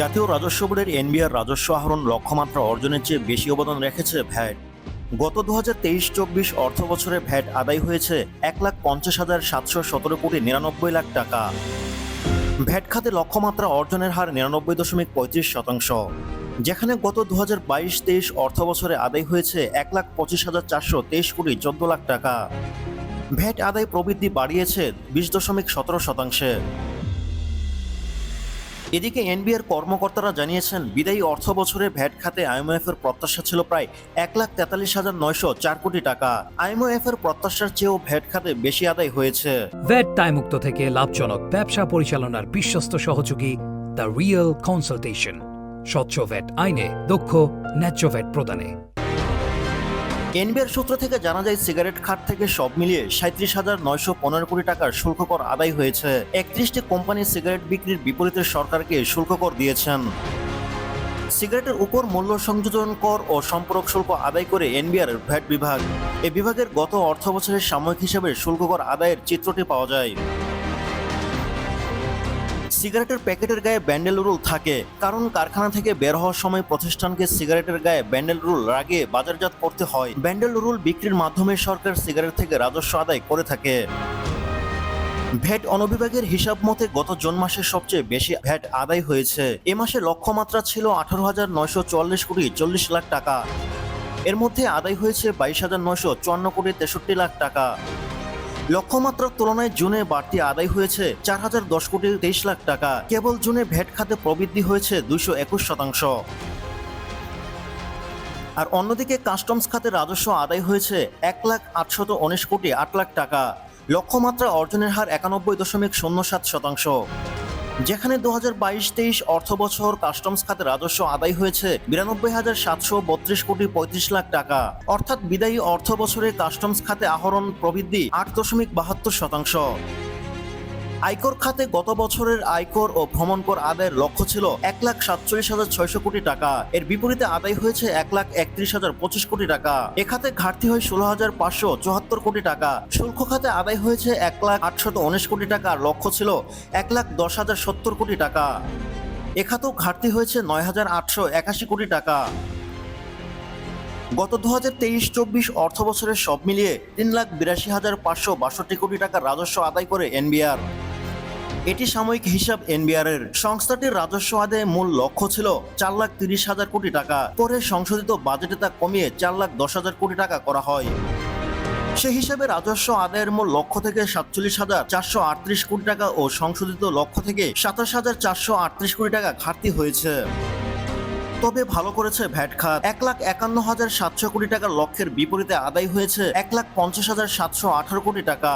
জাতীয় রাজস্ব বোর্ডের এনবিআর রাজস্ব আহরণ লক্ষ্যমাত্রা অর্জনের চেয়ে বেশি অবদান রেখেছে ভ্যাট। গত দু হাজার তেইশ চব্বিশ অর্থ বছরে ভ্যাট আদায় হয়েছে এক লাখ পঞ্চাশ হাজার সাতশো সতেরো কোটি নিরানব্বই লাখ টাকা। ভ্যাট খাতে লক্ষ্যমাত্রা অর্জনের হার নিরানব্বই দশমিক পঁয়ত্রিশ শতাংশ। যেখানে গত দু হাজার বাইশ তেইশ অর্থ বছরে আদায় হয়েছে এক লাখ পঁচিশ হাজার চারশো তেইশ কোটি চোদ্দ লাখ টাকা। ভ্যাট আদায় প্রবৃদ্ধি বাড়িয়েছে বিশ দশমিক সতেরো শতাংশে। এদিকে এনবিআর কর্মকর্তারা জানিয়েছেন, বিদায়ী অর্থ বছরে ভ্যাট খাতে আইএমএফ এর প্রত্যাশা ছিল প্রায় এক লাখ তেতাল্লিশ হাজার নয়শো চার কোটি টাকা। আইএমএফ এর প্রত্যাশার চেয়েও ভ্যাট খাতে বেশি আদায় হয়েছে। ভ্যাট দায়মুক্ত থেকে লাভজনক ব্যবসা পরিচালনার বিশ্বস্ত সহযোগী দ্য রিয়েল কনসালটেশন। স্বচ্ছ ভ্যাট আইনে দক্ষ, ন্যায্য ভ্যাট প্রদানে। এনবিআর সূত্র থেকে জানা যায়, সিগারেট খাত থেকে সব মিলিয়ে সাঁত্রিশ হাজার নয়শো পনেরো কোটি টাকার শুল্ক কর আদায় হয়েছে। একত্রিশটি কোম্পানি সিগারেট বিক্রির বিপরীতে সরকারকে শুল্ক কর দিয়েছেন। সিগারেটের উপর মূল্য সংযোজন কর ও সম্পর্ক শুল্ক আদায় করে এনবিআর ভ্যাট বিভাগ। এ বিভাগের গত অর্থ বছরের সাময়িক হিসাবে শুল্ক কর আদায়ের চিত্রটি পাওয়া যায়। সিগারেটের প্যাকেটের গায়ে ব্যান্ডেল রুল থাকে, কারণ কারখানা থেকে বের হওয়ার সময় প্রতিষ্ঠানকে সিগারেটের গায়ে ব্যান্ডেল রুল লাগিয়ে বাজারজাত করতে হয়। ব্যান্ডেল রুল বিক্রির মাধ্যমে সরকার সিগারেট থেকে রাজস্ব আদায় করে থাকে। ভ্যাট অনবিভাগের হিসাব মতে গত জুন মাসে সবচেয়ে বেশি ভ্যাট আদায় হয়েছে। এ মাসে লক্ষ্যমাত্রা ছিল আঠারো হাজার নয়শো চুয়াল্লিশ কোটি চল্লিশ লাখ টাকা। এর মধ্যে আদায় হয়েছে বাইশ হাজার নয়শো চুয়ান্ন কোটি তেষট্টি লাখ টাকা। লক্ষ্যমাত্রার তুলনায় জুনে বাড়তি আদায় হয়েছে চার হাজার দশ কোটি তেইশ লাখ টাকা। কেবল জুনে ভ্যাট খাতে প্রবৃদ্ধি হয়েছে দুইশো একুশ শতাংশ। আর অন্যদিকে কাস্টমস খাতে রাজস্ব আদায় হয়েছে এক লাখ আটশত উনিশ কোটি আট লাখ টাকা। লক্ষ্যমাত্রা অর্জনের হার একানব্বই দশমিক শূন্য সাত শতাংশ। যেখানে দু হাজার বাইশ তেইশ অর্থ বছর কাস্টমস খাতে রাজস্ব আদায় হয়েছে বিরানব্বই হাজার সাতশো বত্রিশ কোটি পঁয়ত্রিশ লাখ টাকা। অর্থাৎ বিদায়ী অর্থ বছরে কাস্টমস খাতে আহরণ প্রবৃদ্ধি আট দশমিক বাহাত্তর শতাংশ। আয়কর খাতে গত বছরের আয়কর ও ভ্রমণ কর আদায়ের লক্ষ্য ছিল এক লাখ সাতচল্লিশ হাজার ছয়শো কোটি টাকা। এর বিপরীতে আদায় হয়েছে এক লাখ একত্রিশ হাজার পঁচিশ কোটি টাকা। এ খাতে ঘাটতি হয় ষোলো হাজার পাঁচশো চুয়াত্তর কোটি টাকা। শুল্ক খাতে আদায় হয়েছে এক লাখ আটশত উনিশ কোটি টাকা। লক্ষ্য ছিল এক লাখ দশ হাজার সত্তর কোটি টাকা। এ খাতেও ঘাটতি হয়েছে নয় হাজার আটশো একাশি কোটি টাকা। গত দু হাজার তেইশ চব্বিশ অর্থ বছরের সব মিলিয়ে তিন লাখ বিরাশি হাজার পাঁচশো বাষট্টি কোটি টাকার রাজস্ব আদায় করে এনবিআর। এটি সাময়িক হিসাব এনবিআর এর। সংস্থাটির রাজস্ব আদায়ে মূল লক্ষ্য ছিল চার লাখ তিরিশ হাজার কোটি টাকা। পরে সংশোধিত বাজেটে তা কমিয়ে চার লাখ দশ হাজার কোটি টাকা করা হয়। সে হিসাবে রাজস্ব আদায়ের মূল লক্ষ্য থেকে সাতচল্লিশ হাজার চারশো আটত্রিশ কোটি টাকা ও সংশোধিত লক্ষ্য থেকে সাতাশ হাজার চারশো আটত্রিশ কোটি টাকা ঘাটতি হয়েছে। তবে ভালো করেছে ভ্যাট খাত। এক লাখ একান্ন হাজার সাতশো কোটি টাকার লক্ষ্যের বিপরীতে আদায় হয়েছে এক লাখ পঞ্চাশ হাজার সাতশো আঠারো কোটি টাকা।